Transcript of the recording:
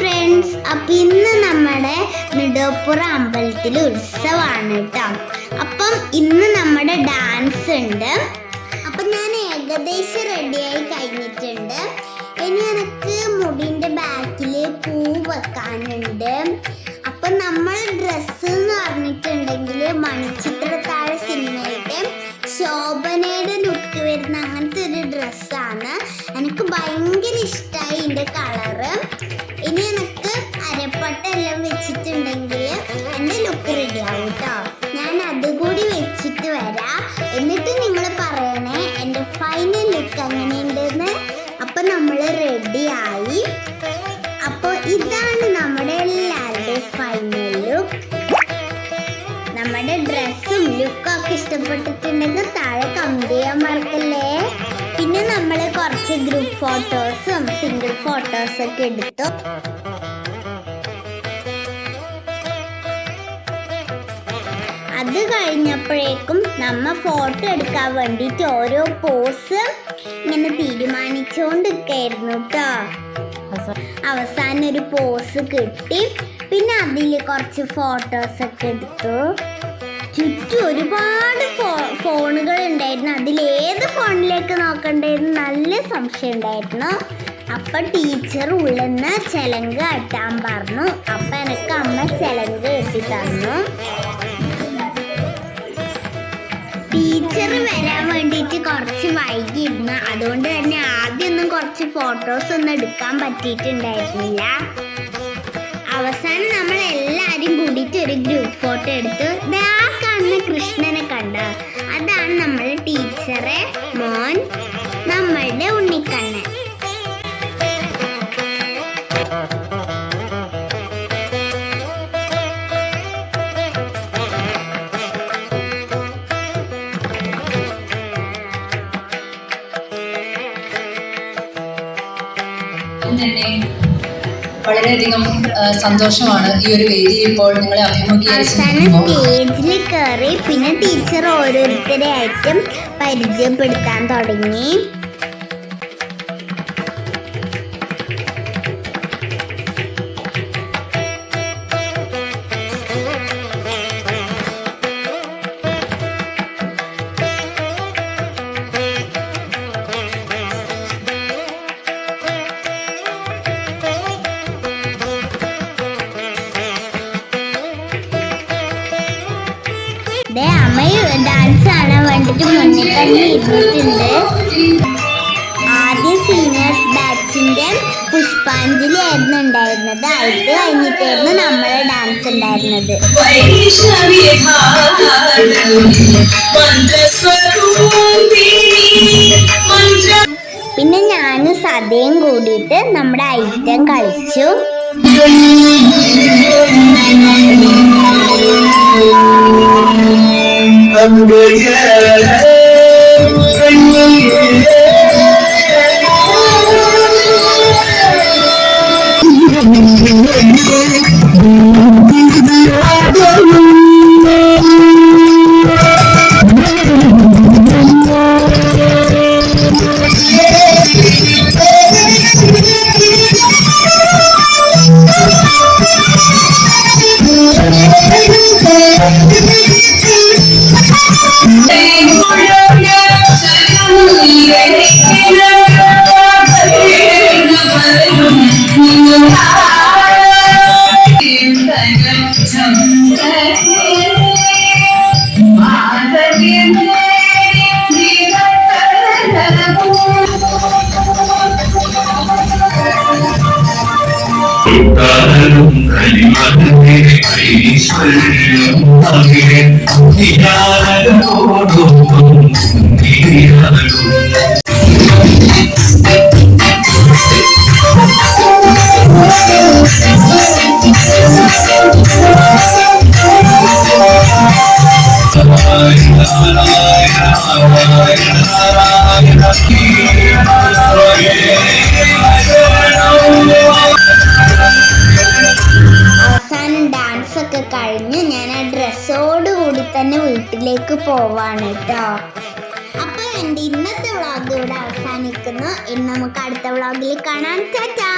Friends അപ്പം ഇന്ന് നമ്മുടെ നെടുപ്പുറ അമ്പലത്തിൽ ഉത്സവമാണ് കേട്ടോ. അപ്പം ഇന്ന് നമ്മുടെ ഡാൻസ് ഉണ്ട്. അപ്പം ഞാൻ ഏകദേശം റെഡിയായി കഴിഞ്ഞിട്ടുണ്ട്. ഇനി എനിക്ക് മുടിന്റെ ബാക്കിൽ പൂ വെക്കാനുണ്ട്. അപ്പം നമ്മൾ ഡ്രസ്സ് എന്ന് പറഞ്ഞിട്ടുണ്ടെങ്കിൽ മണിച്ചിത്രത്താഴ സിനിമയുടെ ശോഭനയുടെ ലുക്ക് വരുന്ന അങ്ങനത്തെ ഒരു ഡ്രസ്സാണ് എനിക്ക് ഭയങ്കര ഇഷ്ടമായി ഇതിന്റെ കളറ് നമ്മുടെ ഡ്രസ്സും ലുക്കൊക്കെ ഇഷ്ടപ്പെട്ടിട്ടുണ്ടെന്ന് താഴെ കമന്റ് ചെയ്യാൻ മറക്കല്ലേ? പിന്നെ നമ്മൾ കുറച്ച് ഗ്രൂപ്പ് ഫോട്ടോസും സിംഗിൾ ഫോട്ടോസും ഒക്കെ എടുത്തു. അത് കഴിഞ്ഞപ്പോഴേക്കും നമ്മ ഫോട്ടോ എടുക്കാൻ വേണ്ടിയിട്ട് ഓരോ പോസ് ഇങ്ങനെ തീരുമാനിച്ചുകൊണ്ടിരിക്കായിരുന്നു കേട്ടോ അവസാനം ഒരു പോസ് കിട്ടി. പിന്നെ അതിൽ കുറച്ച് ഫോട്ടോസ് ഒക്കെ എടുത്തു. ചുറ്റും ഒരുപാട് ഫോ ഫോണുകൾ ഉണ്ടായിരുന്നു. അതിൽ ഏത് ഫോണിലേക്ക് നോക്കണ്ടെന്ന് നല്ല സംശയം ഉണ്ടായിരുന്നു. അപ്പൊ ടീച്ചർ ഉള്ളിന്ന് ചിലങ്ക് കെട്ടാൻ പറഞ്ഞു. അപ്പൊ എനിക്ക് അമ്മ ചിലങ്ക് കെട്ടി തന്നു. ടീച്ചർ വരാൻ വേണ്ടിയിട്ട് കുറച്ച് വൈകിയിരുന്നു ഫോട്ടോസ് ഒന്നും എടുക്കാൻ പറ്റിയിട്ടുണ്ടായിരുന്നില്ല. അവസാനം നമ്മൾ എല്ലാവരും കൂടിയിട്ട് ഒരു ഗ്രൂപ്പ് ഫോട്ടോ എടുത്തു. കാണുന്ന കൃഷ്ണനെ കണ്ട. അതാണ് നമ്മുടെ ടീച്ചറെ മോൻ നമ്മളുടെ ഉണ്ണിക്കണ്ണൻ. തന്നെ വളരെയധികം സന്തോഷമാണ് ഈ ഒരു വേദി ഇപ്പോൾ നിങ്ങളെ അഭിമുഖീകരിച്ചു പിന്നെ ടീച്ചർ ഓരോരുത്തരെ ആയിട്ടും പരിചയപ്പെടുത്താൻ തുടങ്ങി. ഇരുന്നിട്ടുണ്ട് ആദ്യം സീനിയേഴ്സ് ബാച്ചിന്റെ പുഷ്പാഞ്ജലി ആയിരുന്നു ഉണ്ടായിരുന്നത്. അത് കഴിഞ്ഞിട്ടായിരുന്നു നമ്മളെ ഡാൻസ് ഉണ്ടായിരുന്നത്. പിന്നെ ഞാനും സതയും കൂടിയിട്ട് നമ്മുടെ ഐറ്റം കളിച്ചു. Hey! താരം കരിമതേ ഐശ്വര്യം അകിലെ ധ്യാനോടൊപ്പം അവസാനം ഡാൻസ് ഒക്കെ കഴിഞ്ഞ് ഞാൻ ആ ഡ്രസ്സോട് കൂടി തന്നെ വീട്ടിലേക്ക് പോവാണ് കേട്ടോ അപ്പൊ എന്റെ ഇന്നത്തെ വ്ളോഗ് ഇവിടെ അവസാനിക്കുന്നു. ഇനി നമുക്ക് അടുത്ത വ്ളോഗിൽ കാണാൻ ടാറ്റാ!